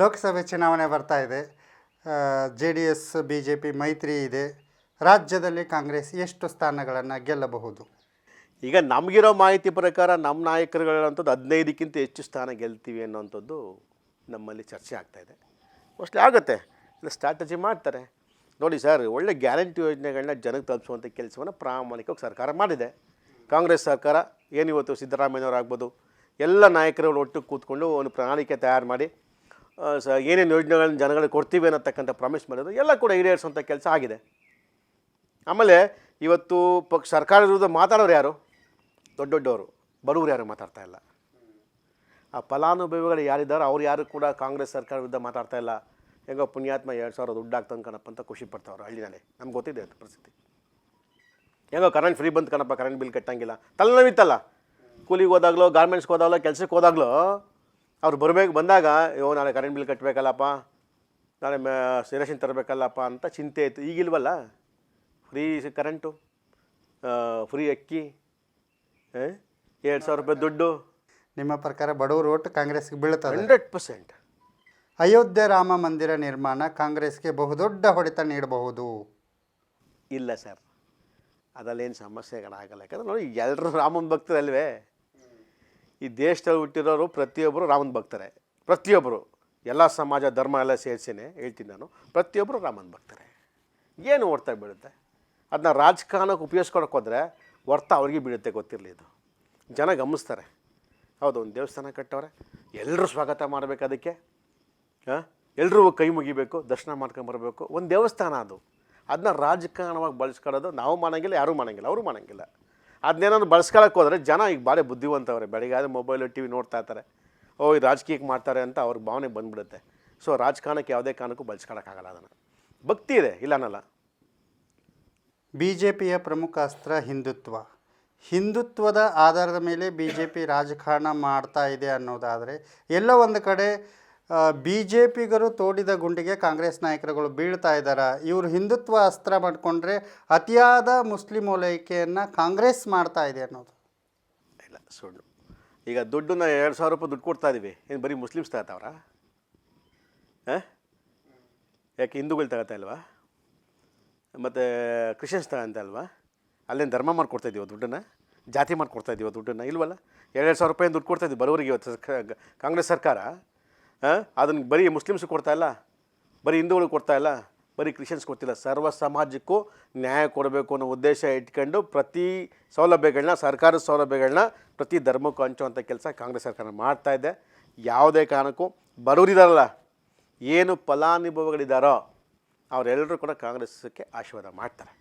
ಲೋಕಸಭೆ ಚುನಾವಣೆ ಬರ್ತಾ ಇದೆ. J D S, B J P, ಮೈತ್ರಿ ಇದೆ. ರಾಜ್ಯದಲ್ಲಿ ಕಾಂಗ್ರೆಸ್ ಎಷ್ಟು ಸ್ಥಾನಗಳನ್ನು ಗೆಲ್ಲಬಹುದು? ಈಗ ನಮಗಿರೋ ಮಾಹಿತಿ ಪ್ರಕಾರ ನಮ್ಮ ನಾಯಕರುಗಳಂಥದ್ದು ಹದಿನೈದಕ್ಕಿಂತ ಹೆಚ್ಚು ಸ್ಥಾನ ಗೆಲ್ತೀವಿ ಅನ್ನೋಂಥದ್ದು ನಮ್ಮಲ್ಲಿ ಚರ್ಚೆ ಆಗ್ತಾಯಿದೆ ಮೋಸ್ಟ್ಲಿ ಆಗುತ್ತೆ. ಇಲ್ಲ ಸ್ಟ್ರಾಟಜಿ ಮಾಡ್ತಾರೆ. ನೋಡಿ ಸರ್, ಒಳ್ಳೆ ಗ್ಯಾರಂಟಿ ಯೋಜನೆಗಳನ್ನ ಜನಕ್ಕೆ ತಲುಪಿಸುವಂಥ ಕೆಲಸವನ್ನು ಪ್ರಾಮಾಣಿಕವಾಗಿ ಸರ್ಕಾರ ಮಾಡಿದೆ. ಕಾಂಗ್ರೆಸ್ ಸರ್ಕಾರ ಏನಿವತ್ತು ಸಿದ್ದರಾಮಯ್ಯವರಾಗ್ಬೋದು ಎಲ್ಲ ನಾಯಕರುಗಳು ಒಟ್ಟು ಕೂತ್ಕೊಂಡು ಒಂದು ಪ್ರಣಾಳಿಕೆ ತಯಾರು ಮಾಡಿ ಸ, ಏನೇನು ಯೋಜನೆಗಳನ್ನು ಜನಗಳಿಗೆ ಕೊಡ್ತೀವಿ ಅನ್ನತಕ್ಕಂಥ ಪ್ರಾಮಿಸ್ ಮಾಡಿದ್ರು. ಎಲ್ಲ ಕೂಡ ಈಡೇರಿಸುವಂಥ ಕೆಲಸ ಆಗಿದೆ. ಆಮೇಲೆ ಇವತ್ತು ಪಕ್ಷ ಸರ್ಕಾರದ ವಿರುದ್ಧ ಮಾತಾಡೋರು ಯಾರು? ದೊಡ್ಡ ದೊಡ್ಡವರು. ಬಡವರು ಯಾರು ಮಾತಾಡ್ತಾ ಇಲ್ಲ. ಆ ಫಲಾನುಭವಿಗಳು ಯಾರಿದ್ದಾರೋ, ಅವ್ರು ಯಾರು ಕೂಡ ಕಾಂಗ್ರೆಸ್ ಸರ್ಕಾರ ವಿರುದ್ಧ ಮಾತಾಡ್ತಾ ಇಲ್ಲ. ಹೆಂಗೋ ಪುಣ್ಯಾತ್ಮ ಎರಡು ಸಾವಿರ ದುಡ್ಡು ಕಣಪ್ಪ ಅಂತ ಖುಷಿ ಪಡ್ತಾವ್ರು ಹಳ್ಳಿನಲ್ಲಿ. ನಮ್ಗೆ ಗೊತ್ತಿದೆ ಅದು ಪರಿಸ್ಥಿತಿ. ಹೆಂಗೋ ಕರೆಂಟ್ ಫ್ರೀ ಬಂತು ಕಣಪ್ಪ ಕರೆಂಟ್ ಬಿಲ್ ಕಟ್ಟಂಗಿಲ್ಲ. ತಲೆನೋವಿತ್ತಲ್ಲ? ಕೂಲಿಗೆ ಹೋದಾಗಲೋ ಗಾರ್ಮೆಂಟ್ಸ್ಗೆ ಹೋದಾಗಲೋ, ಕೆಲಸಕ್ಕೆ ಹೋದಾಗಲೋ ಅವ್ರು ಬರಬೇಕು ಬಂದಾಗ ಅಯ್ಯೋ ನಾಳೆ ಕರೆಂಟ್ ಬಿಲ್ ಕಟ್ಟಬೇಕಲ್ಲಪ್ಪ ನಾಳೆ ಮೇ ರೇಷನ್ ತರಬೇಕಲ್ಲಪ್ಪ ಅಂತ ಚಿಂತೆ ಇತ್ತು. ಈಗಿಲ್ವಲ್ಲ? ಫ್ರೀ ಕರೆಂಟು ಫ್ರೀ ಅಕ್ಕಿ ಎರಡು ಸಾವಿರ ರೂಪಾಯಿ ದುಡ್ಡು. ನಿಮ್ಮ ಪ್ರಕಾರ ಬಡವರು ಒಟ್ಟು ಕಾಂಗ್ರೆಸ್ಗೆ ಬೀಳುತ್ತಾರೆ ಹಂಡ್ರೆಡ್ ಪರ್ಸೆಂಟ್. ಅಯೋಧ್ಯೆ ರಾಮ ಮಂದಿರ ನಿರ್ಮಾಣ ಕಾಂಗ್ರೆಸ್ಗೆ ಬಹುದೊಡ್ಡ ಹೊಡೆತ ನೀಡಬಹುದು? ಇಲ್ಲ ಸರ್. ಅದರಲ್ಲೇನು ಸಮಸ್ಯೆಗಳಾಗಲ್ಲ. ಯಾಕಂದ್ರೆ ನೋಡಿ ಎಲ್ಲರೂ ರಾಮನ ಭಕ್ತರಲ್ವೇ. ಈ ದೇಶದಲ್ಲಿ ಹುಟ್ಟಿರೋರು ಪ್ರತಿಯೊಬ್ಬರು ರಾಮನ ಭಕ್ತರೆ. ಪ್ರತಿಯೊಬ್ಬರು ಎಲ್ಲ ಸಮಾಜ, ಧರ್ಮ ಎಲ್ಲ ಸೇರಿಸಿನೇ, ಹೇಳ್ತೀನಿ ನಾನು. ಪ್ರತಿಯೊಬ್ಬರು ರಾಮನ ಭಕ್ತರೆ. ಏನು ಹೊರ್ತಾ ಬೀಳುತ್ತೆ? ಅದನ್ನ ರಾಜಕಾರಣಕ್ಕೆ ಉಪಯೋಗಿಸ್ಕೊಳಕ್ಕೆ ಹೋದರೆ ಹೊರ್ತ ಅವ್ರಿಗೆ ಬೀಳುತ್ತೆ ಗೊತ್ತಿರಲಿ ಇದು. ಜನ ಗಮನಿಸ್ತಾರೆ. ಹೌದು, ಒಂದು ದೇವಸ್ಥಾನ ಕಟ್ಟವ್ರೆ. ಎಲ್ಲರೂ ಸ್ವಾಗತ ಮಾಡಬೇಕು ಅದಕ್ಕೆ. ಹಾಂ? ಎಲ್ಲರೂ ಕೈ ಮುಗಿಬೇಕು, ದರ್ಶನ ಮಾಡ್ಕೊಂಬರ್ಬೇಕು ಒಂದು ದೇವಸ್ಥಾನ ಅದು. ಅದನ್ನ ರಾಜಕಾರಣವಾಗಿ ಬಳಸ್ಕೊಳ್ಳೋದು ನಾವು ಮಾಡೋಂಗಿಲ್ಲ, ಯಾರೂ ಮಾಡೋಂಗಿಲ್ಲ, ಅವರು ಮಾಡಂಗಿಲ್ಲ. ಅದನ್ನೇನಾದ್ರು ಬಳಸ್ಕೊಳಕ್ಕೆ ಹೋದರೆ ಜನ ಈಗ ಭಾರಿ ಬುದ್ಧಿವಂತವ್ರೆ. ಬೆಳಿಗ್ಗೆ ಮೊಬೈಲು ಟಿ ವಿ ನೋಡ್ತಾ ಇರ್ತಾರೆ. ಓ, ಇದು ರಾಜಕೀಯಕ್ಕೆ ಮಾಡ್ತಾರೆ ಅಂತ ಅವ್ರ ಭಾವನೆ ಬಂದ್ಬಿಡುತ್ತೆ. ಸೊ ರಾಜಕಾರಣಕ್ಕೆ ಯಾವುದೇ ಕಾರಣಕ್ಕೂ ಬಳಸ್ಕೊಳಕ್ಕಾಗಲ್ಲ ಅದನ್ನು. ಭಕ್ತಿ ಇದೆ ಇಲ್ಲ ಅನ್ನಲ್ಲ ಬಿ ಜೆ ಪಿಯ ಪ್ರಮುಖ ಅಸ್ತ್ರ ಹಿಂದುತ್ವ. ಹಿಂದುತ್ವದ ಆಧಾರದ ಮೇಲೆ ಬಿ ಜೆ ಪಿ ರಾಜಕಾರಣ ಮಾಡ್ತಾ ಇದೆ ಅನ್ನೋದಾದರೆ, ಎಲ್ಲ ಒಂದು ಕಡೆ ಬಿ ಜೆ ಪಿಗರು ತೋಡಿದ ಗುಂಡಿಗೆ ಕಾಂಗ್ರೆಸ್ ನಾಯಕರುಗಳು ಬೀಳ್ತಾ ಇದ್ದಾರೆ? ಇವರು ಹಿಂದುತ್ವ ಅಸ್ತ್ರ ಮಾಡಿಕೊಂಡ್ರೆ ಅತಿಯಾದ ಮುಸ್ಲಿಂ ಓಲೈಕೆಯನ್ನು ಕಾಂಗ್ರೆಸ್ ಮಾಡ್ತಾ ಇದೆ ಅನ್ನೋದು. ಇಲ್ಲ, ಸುಳ್ಳು. ಈಗ ದುಡ್ಡನ್ನ ಎರಡು ಸಾವಿರ ರೂಪಾಯಿ ದುಡ್ಡು ಕೊಡ್ತಾ ಇದ್ದೀವಿ ಏನು ಬರೀ ಮುಸ್ಲಿಮ್ಸ್ ತಗೋತಾವ್ರ ಹಾಂ? ಯಾಕೆ ಹಿಂದೂಗಳು ತಗೋತಾ ಇಲ್ವಾ? ಮತ್ತು ಕ್ರಿಶ್ಚಿಯನ್ಸ್ ತಗೊಂತ ಅಲ್ವಾ ಅಲ್ಲೇನು ಧರ್ಮ ಮಾಡ್ಕೊಡ್ತಾ ಇದೀವ ದುಡ್ಡನ್ನು? ಜಾತಿ ಮಾಡ್ಕೊಡ್ತಾ ಇದೀವ ದುಡ್ಡನ್ನು? ಇಲ್ವಲ್ಲ? ಎರಡು ಸಾವಿರ ರೂಪಾಯಿ ದುಡ್ಡು ಕೊಡ್ತಾ ಇದ್ದೀವಿ ಬರೋರಿಗೆ ಇವತ್ತು ಕಾಂಗ್ರೆಸ್ ಸರ್ಕಾರ? ಅದನ್ನು ಬರೀ ಮುಸ್ಲಿಮ್ಸ್ ಕೊಡ್ತಾ ಇಲ್ಲ, ಬರೀ ಹಿಂದೂಗಳಿಗೆ ಕೊಡ್ತಾ ಇಲ್ಲ, ಬರೀ ಕ್ರಿಶ್ಚಿಯನ್ಸ್ ಕೊಡ್ತಿಲ್ಲ. ಸರ್ವ ಸಮಾಜಕ್ಕೂ ನ್ಯಾಯ ಕೊಡಬೇಕು ಅನ್ನೋ ಉದ್ದೇಶ ಇಟ್ಕೊಂಡು ಪ್ರತಿ ಸೌಲಭ್ಯಗಳನ್ನ ಸರ್ಕಾರದ ಸೌಲಭ್ಯಗಳನ್ನ ಪ್ರತಿ ಧರ್ಮಕ್ಕೂ ಹಂಚುವಂಥ ಕೆಲಸ ಕಾಂಗ್ರೆಸ್ ಸರ್ಕಾರ ಮಾಡ್ತಾ ಇದೆ. ಯಾವುದೇ ಕಾರಣಕ್ಕೂ ಬರೋರಿದಾರಲ್ಲ ಏನು ಫಲಾನುಭವಿಗಳಿದ್ದಾರೋ ಅವರೆಲ್ಲರೂ ಕೂಡ ಕಾಂಗ್ರೆಸ್ಸಕ್ಕೆ ಆಶೀರ್ವಾದ ಮಾಡ್ತಾರೆ.